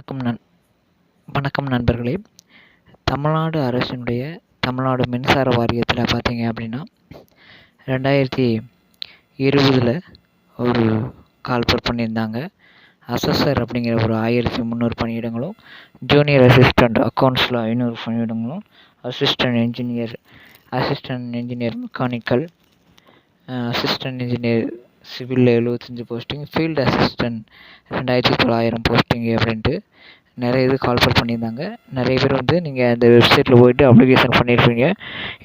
வணக்கம் நன் வணக்கம் நண்பர்களே. தமிழ்நாடு அரசினுடைய தமிழ்நாடு மின்சார வாரியத்தில் பார்த்தீங்க அப்படின்னா ரெண்டாயிரத்தி இருபதில் ஒரு கால்பர் பண்ணியிருந்தாங்க. அசஸர் அப்படிங்கிற ஒரு ஆயிரத்தி முந்நூறு பணியிடங்களும் ஜூனியர் அசிஸ்டண்ட் அக்கௌண்ட்ஸில் ஐநூறு பணியிடங்களும் assistant engineer assistant engineer mechanical assistant engineer சிவிலில் எழுபத்தஞ்சி போஸ்டிங் ஃபீல்டு அசிஸ்டன்ட் ரெண்டாயிரத்தி தொள்ளாயிரம் போஸ்டிங் அப்படின்ட்டு நிறைய இது கால்ஃபர் பண்ணியிருந்தாங்க. நிறைய பேர் வந்து நீங்கள் அந்த வெப்சைட்டில் போயிட்டு அப்ளிகேஷன் பண்ணியிருப்பீங்க.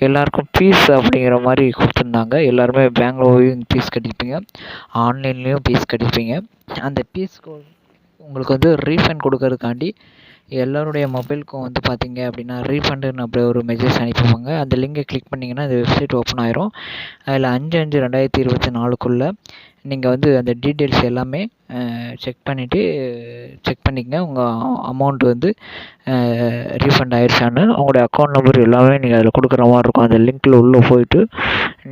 எல்லாருக்கும் ஃபீஸ் அப்படிங்கிற மாதிரி கொடுத்துருந்தாங்க. எல்லாருமே பேங்க்கில் போய் ஃபீஸ் கட்டியிருப்பீங்க ஆன்லைன்லேயும் ஃபீஸ் கட்டியிருப்பீங்க. அந்த ஃபீஸ் உங்களுக்கு வந்து ரீஃபண்ட் கொடுக்கறதுக்காண்டி எல்லோருடைய மொபைலுக்கும் வந்து பார்த்தீங்க அப்படின்னா ரீஃபண்டுன்னு அப்படி ஒரு மெசேஜ் அனுப்பிப்பாங்க அந்த லிங்கை கிளிக் பண்ணிங்கன்னா அந்த வெப்சைட் ஓப்பன் ஆயிரும். அதில் அஞ்சு அஞ்சு ரெண்டாயிரத்தி இருபத்தி நாலுக்குள்ளே நீங்கள் வந்து அந்த டீட்டெயில்ஸ் எல்லாமே செக் பண்ணிவிட்டு செக் பண்ணிக்கங்க. உங்கள் அமௌண்ட் வந்து ரீஃபண்ட் ஆயிடுச்சான்னு உங்களுடைய அக்கௌண்ட் நம்பர் எல்லாமே நீங்கள் அதில் கொடுக்குற மாதிரி இருக்கும். அந்த லிங்க்கில் உள்ளே போயிட்டு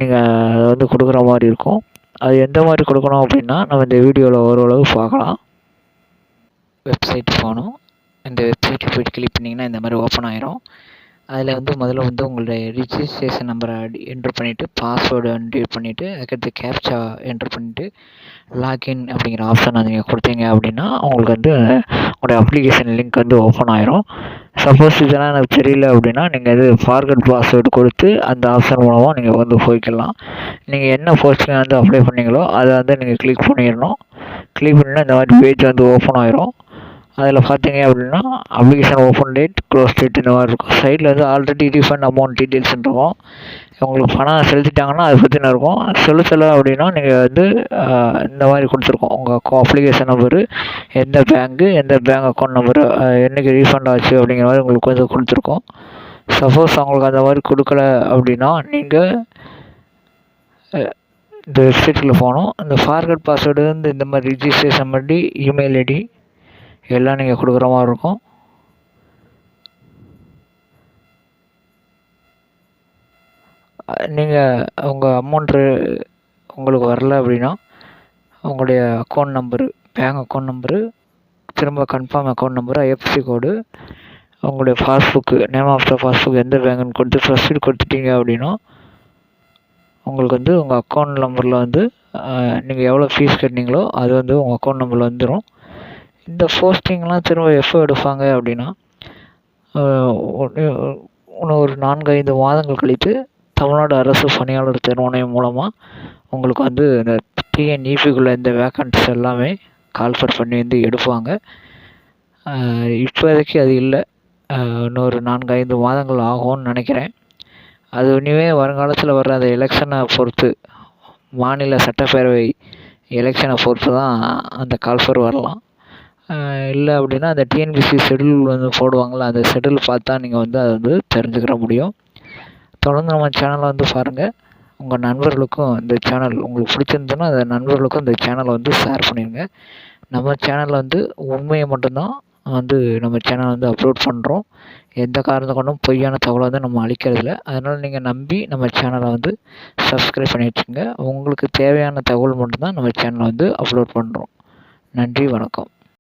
நீங்கள் அதை வந்து கொடுக்குற மாதிரி இருக்கும். அது எந்த மாதிரி கொடுக்கணும் அப்படின்னா நம்ம இந்த வீடியோவில் ஓரளவு பார்க்கலாம். வெப்சைட் போகணும். இந்த வெப்சைட்டில் போய்ட்டு கிளிக் பண்ணிங்கன்னா இந்த மாதிரி ஓப்பன் ஆயிரும். அதில் வந்து முதல்ல வந்து உங்களுடைய ரிஜிஸ்ட்ரேஷன் நம்பரை என்ட்ரு பண்ணிவிட்டு பாஸ்வேர்டு என்ட்ரு பண்ணிவிட்டு அதுக்கடுத்து கேப்சா என்ட்ரு பண்ணிவிட்டு லாக்இன் அப்படிங்கிற ஆப்ஷன் நீங்கள் கொடுத்தீங்க அப்படின்னா உங்களுக்கு வந்து உங்களுடைய அப்ளிகேஷன் லிங்க் வந்து ஓப்பன் ஆயிரும். சப்போஸ் இதெல்லாம் எனக்கு தெரியல அப்படின்னா நீங்கள் இது ஃபார்கட் பாஸ்வேர்டு கொடுத்து அந்த ஆப்ஷன் மூலமாக நீங்கள் வந்து போய்க்கலாம். நீங்கள் என்ன போஸ்ட்டுக்கு வந்து அப்ளை பண்ணீங்களோ அதை வந்து நீங்கள் கிளிக் பண்ணிடணும். கிளிக் பண்ணிங்கன்னா இந்த மாதிரி பேஜ் வந்து ஓப்பன் ஆயிரும். அதில் பார்த்தீங்க அப்படின்னா application open date close date இந்த மாதிரி இருக்கும். சைடில் வந்து ஆல்ரெடி ரீஃபண்ட் அமௌண்ட் டீட்டெயில்ஸ் இருக்கும். உங்களுக்கு பணம் செலுத்திட்டாங்கன்னா அதை பற்றின இருக்கும். செலுத்தலை அப்படின்னா நீங்கள் வந்து இந்த மாதிரி கொடுத்துருக்கோம். உங்கள் அப்ளிகேஷன் நம்பரு எந்த பேங்க்கு எந்த பேங்க் அக்கௌண்ட் நம்பரு என்றைக்கு ரீஃபண்ட் ஆச்சு அப்படிங்கிற மாதிரி உங்களுக்கு வந்து கொடுத்துருக்கோம். சப்போஸ் அவங்களுக்கு அந்த மாதிரி கொடுக்கல அப்படின்னா நீங்கள் இந்த வெப்சைட்டில் போகணும். இந்த ஃபார்கட் பாஸ்வேர்டு வந்து இந்த மாதிரி ரிஜிஸ்ட்ரேஷன் பண்ணி இமெயில் ஐடி எல்லாம் நீங்கள் கொடுக்குற மாதிரி இருக்கும். நீங்கள் உங்கள் அமௌண்ட்டு உங்களுக்கு வரல அப்படின்னா உங்களுடைய account number bank account number திரும்ப confirm account number IFSC code உங்களுடைய passbook name of the passbook எந்த பேங்க்குன்னு கொடுத்து ப்ரொசீட் கொடுத்துட்டீங்க அப்படின்னா உங்களுக்கு வந்து உங்கள் அக்கௌண்ட் நம்பரில் வந்து நீங்கள் எவ்வளோ ஃபீஸ் கட்டினீங்களோ அது வந்து உங்கள் அக்கௌண்ட் நம்பரில் வந்துடும் இந்த போஸ்டிங்லாம் திரும்ப எப்போ எடுப்பாங்க அப்படின்னா இன்னும் ஒரு நான்கு ஐந்து மாதங்கள் கழித்து தமிழ்நாடு அரசு பணியாளர் தேர்வாணையம் மூலமாக உங்களுக்கு வந்து இந்த டிஎன்இபிக்குள்ளே இந்த வேக்கன்ஸ் எல்லாமே கால்ஃபர் பண்ணி வந்து எடுப்பாங்க. இப்போதைக்கு அது இல்லை. இன்னொரு நான்கு ஐந்து மாதங்கள் ஆகும்னு நினைக்கிறேன். அது இனிமே வருங்காலத்தில் வர்ற அந்த எலெக்ஷனை பொறுத்து மாநில சட்டப்பேரவை எலெக்ஷனை பொறுத்து தான் அந்த கால்ஃபர் வரலாம். இல்லை அப்படின்னா அந்த டிஎன்பிசி ஷெடியூல் வந்து போடுவாங்கள்ல அந்த ஷெடியூல் பார்த்தா நீங்கள் வந்து அதை வந்து தெரிஞ்சுக்கிற முடியும். தொடர்ந்து நம்ம சேனலை வந்து பாருங்கள் உங்கள் நண்பர்களுக்கும் இந்த சேனல் உங்களுக்கு பிடிச்சிருந்துன்னா அந்த நண்பர்களுக்கும் இந்த சேனலை வந்து ஷேர் பண்ணிடுங்க நம்ம சேனலில் வந்து உண்மையை மட்டும்தான் வந்து நம்ம சேனல் வந்து அப்லோட் பண்ணுறோம் எந்த காரணத்தை கொண்டும் பொய்யான தகவலை வந்து நம்ம அளிக்கிறதில்ல அதனால் நீங்கள் நம்பி நம்ம சேனலை வந்து சப்ஸ்கிரைப் பண்ணி வச்சுக்கோங்க உங்களுக்கு தேவையான தகவல் மட்டும்தான் நம்ம சேனலை வந்து அப்லோட் பண்ணுறோம் நன்றி வணக்கம்.